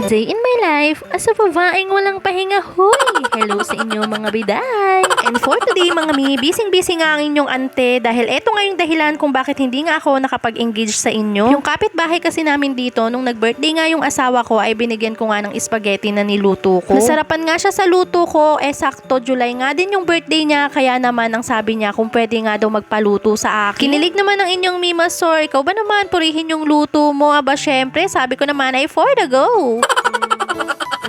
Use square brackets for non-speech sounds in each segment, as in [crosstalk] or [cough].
A day in my life as a babaeng walang pahinga. Hoy! Hello sa inyo mga biday! And for today mga mi, bising-busy nga ang inyong ante dahil eto nga yung dahilan kung bakit hindi nga ako nakapag-engage sa inyo. Yung kapitbahay kasi namin dito, nung nag-birthday nga yung asawa ko ay binigyan ko nga ng spaghetti na niluto ko. Nasarapan nga siya sa luto ko, eh sakto July nga din yung birthday niya kaya naman ang sabi niya kung pwede nga daw magpaluto sa akin. Kinilig naman ng inyong Mima Sor, ikaw ba naman purihin yung luto mo? Aba syempre, sabi ko naman ay for the go.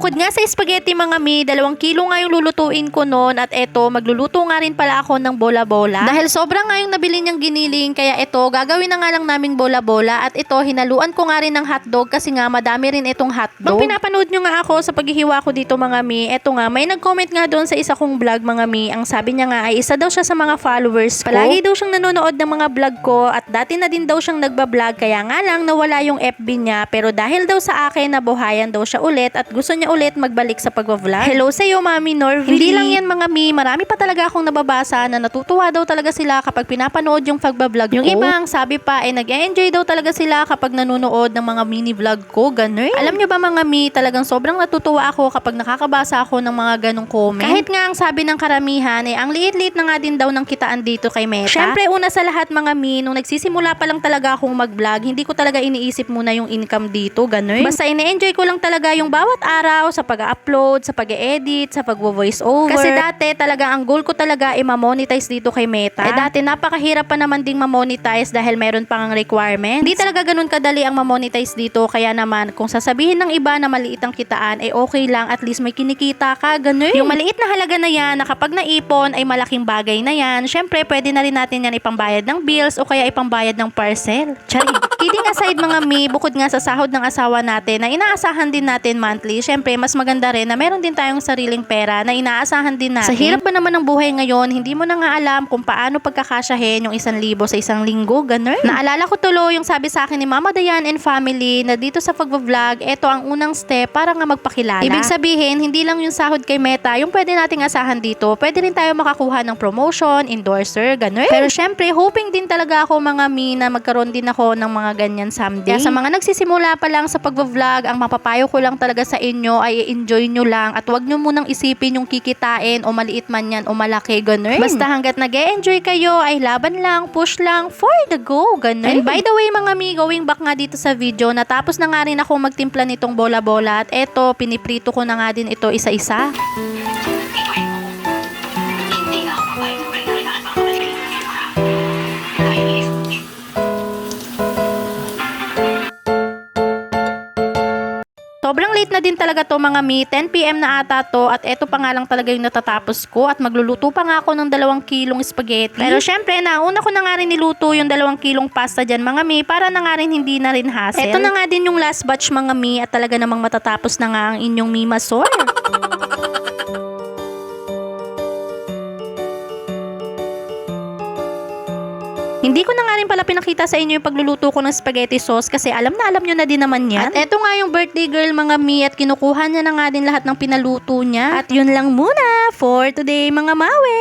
Bukod nga sa spaghetti mga mi, dalawang kilo nga yung lulutuin ko noon at eto, magluluto nga rin pala ako ng bola-bola. Dahil sobra nga yung nabili niyang giniling, kaya eto, gagawin na nga lang naming bola-bola at ito, hinaluan ko nga rin ng hotdog kasi nga madami rin itong hotdog. Nung pinapanood nyo nga ako sa paghihiwa ko dito mga mi, eto nga, may nag-comment nga doon sa isa kong vlog mga mi, ang sabi niya nga ay isa daw siya sa mga followers ko. Palagi daw siyang nanonood ng mga vlog ko at dati na din daw siyang nagbablog kaya nga lang nawala yung FB niya pero dahil daw sa akin nabuhayan daw siya ulit at gusto niya ulit magbalik sa pagbablog. Hello sa iyo, Mami Norvili. Hindi lang yan mga mi, marami pa talaga akong nababasa na natutuwa daw talaga sila kapag pinapanood yung pagbablog Yung ko. ibang sabi pa ay nag-enjoy daw talaga sila kapag nanonood ng mga mini vlog ko, ganun. Alam nyo ba mga mi, talagang sobrang natutuwa ako kapag nakakabasa ako ng mga ganong comment. Kahit nga ang sabi ng karamihan ay ang liit-liit na nga din daw ng kitaan dito kay Meta. Syempre, una sa lahat mga mi, nung nagsisimula pa lang talaga akong mag-vlog, hindi ko talaga iniisip muna yung income dito, ganun. Basta ine-enjoy ko lang talaga yung bawat araw sa pag-upload, sa pag-edit, sa pag-voice over. Kasi dati talaga ang goal ko talaga ay ma-monetize dito kay Meta. Eh dati napakahirap pa naman ding ma-monetize dahil meron pang ang requirements. Hindi talaga ganun kadali ang ma-monetize dito kaya naman kung sasabihin ng iba na maliit ang kitaan eh okay lang at least may kinikita ka, ganun. Yung maliit na halaga na yan na kapag naipon ay malaking bagay na yan, syempre pwede na rin natin yan ipangbayad ng bills o kaya ipangbayad ng parcel. Charing. Kidding aside mga mi, bukod nga sa sahod ng asawa natin na inaasahan din natin monthly, syempre mas maganda rin na meron din tayong sariling pera na inaasahan din natin. Sa hirap ba naman ng buhay ngayon, hindi mo na nga alam kung paano pagkakasyahin yung isang libo sa isang linggo, ganun. Naalala ko tuloy yung sabi sa akin ni Mama Dayan and family na dito sa pag-vlog, ito ang unang step para nga magpakilala. Ibig sabihin, hindi lang yung sahod kay Meta, yung pwede nating asahan dito, pwede rin tayo makakuha ng promotion, endorser, ganun. Pero syempre, hoping din talaga ako mga mi na magkaroon din ako ng mga ganyan someday. Kaya sa mga nagsisimula pa lang sa pag-vlog, ang mapapayo ko lang talaga sa inyo ay enjoy nyo lang at wag nyo munang isipin yung kikitain o maliit man yan o malaki, ganun. Basta hanggat nag enjoy kayo, ay laban lang, push lang, for the go, ganun. And by the way mga mi, going back nga dito sa video, natapos na nga rin ako magtimpla nitong bola-bola at eto, piniprito ko na nga din ito isa-isa. Din talaga to mga mi. 10pm na ata to at eto pa nga lang talaga yung natatapos ko at magluluto pa nga ako ng dalawang kilong spaghetti. Pero syempre, nauna ko na nga rin niluto yung dalawang kilong pasta dyan mga mi para na nga rin hindi na rin hassle. Eto na nga din yung last batch mga mi at talaga namang matatapos na nga ang inyong Mima Sor. [laughs] Hindi ko na nga rin pala pinakita sa inyo yung pagluluto ko ng spaghetti sauce kasi alam na alam nyo na din naman yan. At eto nga yung birthday girl mga mi at kinukuha niya na nga din lahat ng pinaluto niya. At yun lang muna for today mga mawe.